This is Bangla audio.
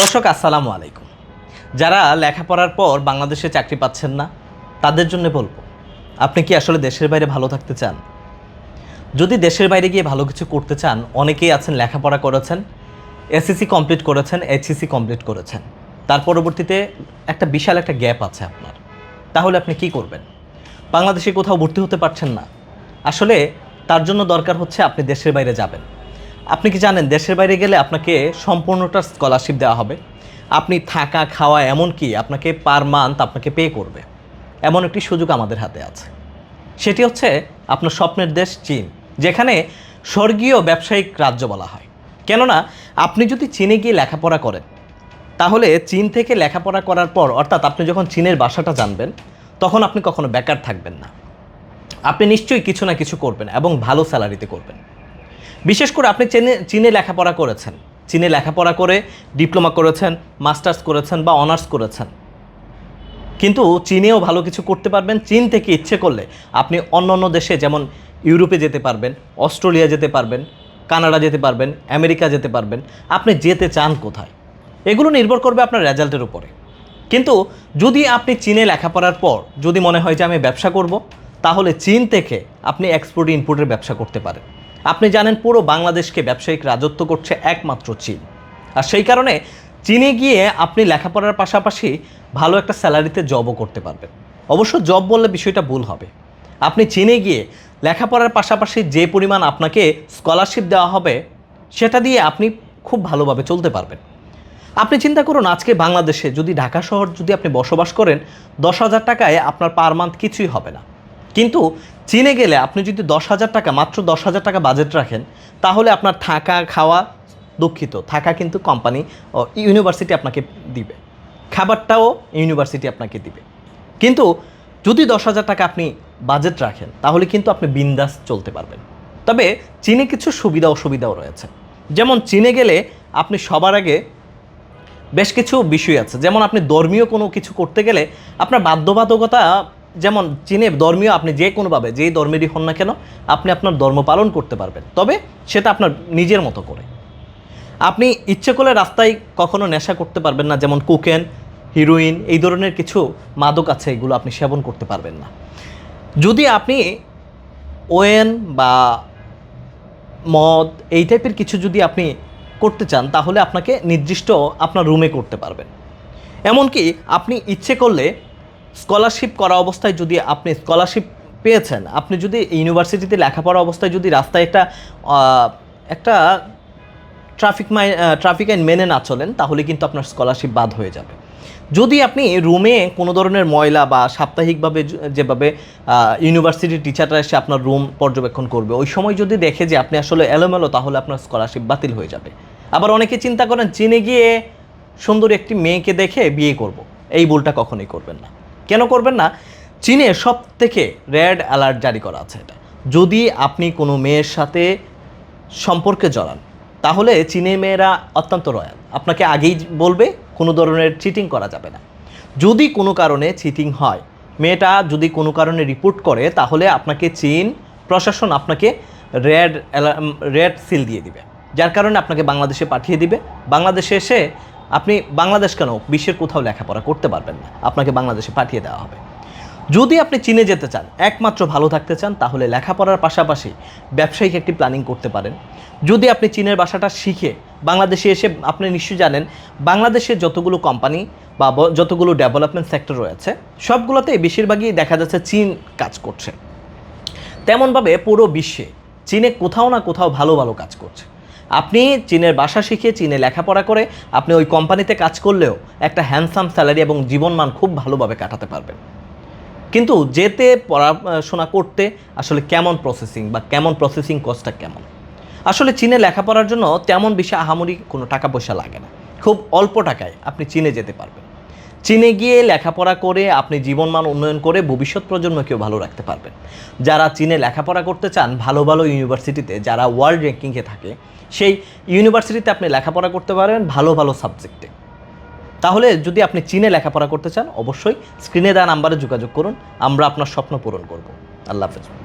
দর্শক, আসসালামু আলাইকুম। যারা লেখাপড়ার পর বাংলাদেশে চাকরি পাচ্ছেন না, তাদের জন্য বলব, আপনি কি আসলে দেশের বাইরে ভালো থাকতে চান? যদি দেশের বাইরে গিয়ে ভালো কিছু করতে চান, অনেকেই আছেন, লেখাপড়া করেছেন, এসএসসি কমপ্লিট করেছেন, এইচএসসি কমপ্লিট করেছেন। তার পরবর্তীতে একটা বিশাল একটা গ্যাপ আছে আপনার। তাহলে আপনি কি করবেন? বাংলাদেশে কোথাও ভর্তি হতে পারছেন না। আসলে তার জন্য দরকার হচ্ছে আপনি দেশের বাইরে যাবেন। আপনি কি জানেন, দেশের বাইরে গেলে আপনাকে সম্পূর্ণটা স্কলারশিপ দেওয়া হবে। আপনি থাকা, খাওয়া এমনকি আপনাকে পার মান্থ আপনাকে পে করবে। এমন একটি সুযোগ আমাদের হাতে আছে। সেটি হচ্ছে আপনার স্বপ্নের দেশ চীন, যেখানে স্বর্গীয় ব্যবসায়িক রাজ্য বলা হয়। কেননা, আপনি যদি চীনে গিয়ে লেখাপড়া করেন, তাহলে চীন থেকে লেখাপড়া করার পর, অর্থাৎ আপনি যখন চীনের বাসাটা জানবেন, তখন আপনি কখনো বেকার থাকবেন না। আপনি নিশ্চয়ই কিছু না কিছু করবেন এবং ভালো স্যালারিতে করবেন। বিশেষ করে আপনি চীনে চীনে লেখাপড়া করেছেন। চীনে লেখাপড়া করে ডিপ্লোমা করেছেন, মাস্টার্স করেছেন বা অনার্স করেছেন। কিন্তু চীনেও ভালো কিছু করতে পারবেন। চীন থেকে ইচ্ছে করলে আপনি অন্য অন্য দেশে যেমন ইউরোপে যেতে পারবেন, অস্ট্রেলিয়া যেতে পারবেন, কানাডা যেতে পারবেন, আমেরিকা যেতে পারবেন। আপনি যেতে চান কোথায়? এগুলো নির্ভর করবে আপনার রেজাল্টের উপরে। কিন্তু যদি আপনি চীনে লেখাপড়ার পর যদি মনে হয় যে আমি ব্যবসা করব, তাহলে চীন থেকে আপনি এক্সপোর্ট ইনপোর্টের ব্যবসা করতে পারেন। আপনি জানেন পুরো বাংলাদেশকে ব্যবসায়িক রাজত্ব করছে একমাত্র চীন। আর সেই কারণে চীনে গিয়ে আপনি লেখাপড়ার পাশাপাশি ভালো একটা স্যালারিতে জবও করতে পারবেন। অবশ্য জব বললে বিষয়টা ভুল হবে। আপনি চীনে গিয়ে লেখাপড়ার পাশাপাশি যে পরিমাণ আপনাকে স্কলারশিপ দেওয়া হবে, সেটা দিয়ে আপনি খুব ভালোভাবে চলতে পারবেন। আপনি চিন্তা করুন, আজকে বাংলাদেশে যদি ঢাকা শহর যদি আপনি বসবাস করেন, দশ হাজার টাকায় আপনার পার মান্থ কিছুই হবে না। কিন্তু চীনে গেলে আপনি যদি দশ হাজার টাকা, মাত্র দশ হাজার টাকা বাজেট রাখেন, তাহলে আপনার থাকা, খাওয়া দুঃখিত। থাকা কিন্তু কোম্পানি ও ইউনিভার্সিটি আপনাকে দিবে। খাবারটাও ইউনিভার্সিটি আপনাকে দিবে। কিন্তু যদি দশ হাজার টাকা আপনি বাজেট রাখেন, তাহলে কিন্তু আপনি বিন্দাস চলতে পারবেন। তবে চীনে কিছু সুবিধা, অসুবিধাও রয়েছে। যেমন চীনে গেলে আপনি সবার আগে বেশ কিছু বিষয় আছে। যেমন আপনি ধর্মীয় কোনো কিছু করতে গেলে আপনার বাধ্যবাধকতা যেমন চীনে ধর্মীয়, আপনি যে কোনোভাবে, যেই ধর্মেরই হন না কেন, আপনি আপনার ধর্ম পালন করতে পারবেন। তবে সেটা আপনার নিজের মতো করে। আপনি ইচ্ছে করলে রাস্তায় কখনো নেশা করতে পারবেন না, যেমন কোকেন, হিরোইন, এই ধরনের কিছু মাদক আছে, এগুলো আপনি সেবন করতে পারবেন না। যদি আপনি ওয়েন বা মদ, এই টাইপের কিছু যদি আপনি করতে চান, তাহলে আপনাকে নির্দিষ্ট আপনার রুমে করতে পারবেন। এমনকি আপনি ইচ্ছে করলে স্কলারশিপ করা অবস্থায় যদি আপনি স্কলারশিপ পেয়েছেন, আপনি যদি ইউনিভার্সিটিতে লেখাপড়া অবস্থায় যদি রাস্তায় একটা একটা ট্রাফিক মাই ট্রাফিক আইন মেনে না চলেন, তাহলে কিন্তু আপনার স্কলারশিপ বাদ হয়ে যাবে। যদি আপনি রুমে কোনো ধরনের ময়লা বা সাপ্তাহিকভাবে যেভাবে ইউনিভার্সিটির টিচাররা এসে আপনার রুম পর্যবেক্ষণ করবে, ওই সময় যদি দেখে যে আপনি আসলে এলোমেলো, তাহলে আপনার স্কলারশিপ বাতিল হয়ে যাবে। আবার অনেকে চিন্তা করেন, চীনে গিয়ে সুন্দর একটি মেয়েকে দেখে বিয়ে করব। এই ভুলটা কখনোই করবেন না। কেন করবেন না? চীনে সব থেকে রেড অ্যালার্ট জারি করা আছে এটা। যদি আপনি কোনো মেয়ের সাথে সম্পর্কে জড়ান, তাহলে চীনে মেয়েরা অত্যন্ত রয়্যাল। আপনাকে আগেই বলবে, কোনো ধরনের চিটিং করা যাবে না। যদি কোনো কারণে চিটিং হয়, মেয়েটা যদি কোনো কারণে রিপোর্ট করে, তাহলে আপনাকে চীন প্রশাসন আপনাকে রেড রেড সিল দিয়ে দিবে। যার কারণে আপনাকে বাংলাদেশে পাঠিয়ে দিবে। বাংলাদেশে এসে আপনি বাংলাদেশ কেন বিশ্বের কোথাও লেখাপড়া করতে পারবেন না? আপনাকে বাংলাদেশে পাঠিয়ে দেওয়া হবে। যদি আপনি চীনে যেতে চান, একমাত্র ভালো থাকতে চান, তাহলে লেখাপড়ার পাশাপাশি ব্যবসায়িক একটি প্ল্যানিং করতে পারেন। যদি আপনি চীনের ভাষাটা শিখে বাংলাদেশে এসে আপনি নিশ্চয়ই জানেন বাংলাদেশের যতগুলো কোম্পানি বা যতগুলো ডেভেলপমেন্ট সেক্টর রয়েছে সবগুলোতেই বেশিরভাগই দেখা যাচ্ছে চীন কাজ করছে। তেমনভাবে পুরো বিশ্বে চীনে কোথাও না কোথাও ভালো ভালো কাজ করছে। আপনি চীনের ভাষা শিখে চীনে লেখাপড়া করে আপনি ওই কোম্পানিতে কাজ করলেও একটা হ্যান্ডসাম স্যালারি এবং জীবনমান খুব ভালোভাবে কাটাতে পারবেন। কিন্তু যেতে পড়াশোনা করতে আসলে কেমন প্রসেসিং বা কেমন প্রসেসিং কস্টটা কেমন? আসলে চীনে লেখাপড়ার জন্য তেমন বেশি আহামরি কোনো টাকা পয়সা লাগে না। খুব অল্প টাকায় আপনি চীনে যেতে পারবেন। চীনে গিয়ে লেখাপড়া করে আপনি জীবনমান উন্নয়ন করে ভবিষ্যৎ প্রজন্মকেও ভালো রাখতে পারবেন। যারা চীনে লেখাপড়া করতে চান, ভালো ভালো ইউনিভার্সিটিতে যারা ওয়ার্ল্ড র্যাঙ্কিংয়ে থাকে, সেই ইউনিভার্সিটিতে আপনি লেখাপড়া করতে পারেন ভালো ভালো সাবজেক্টে। তাহলে যদি আপনি চীনে লেখাপড়া করতে চান, অবশ্যই স্ক্রিনে দেওয়া নাম্বারে যোগাযোগ করুন, আমরা আপনার স্বপ্ন পূরণ করব। আল্লাহ হাফেজ।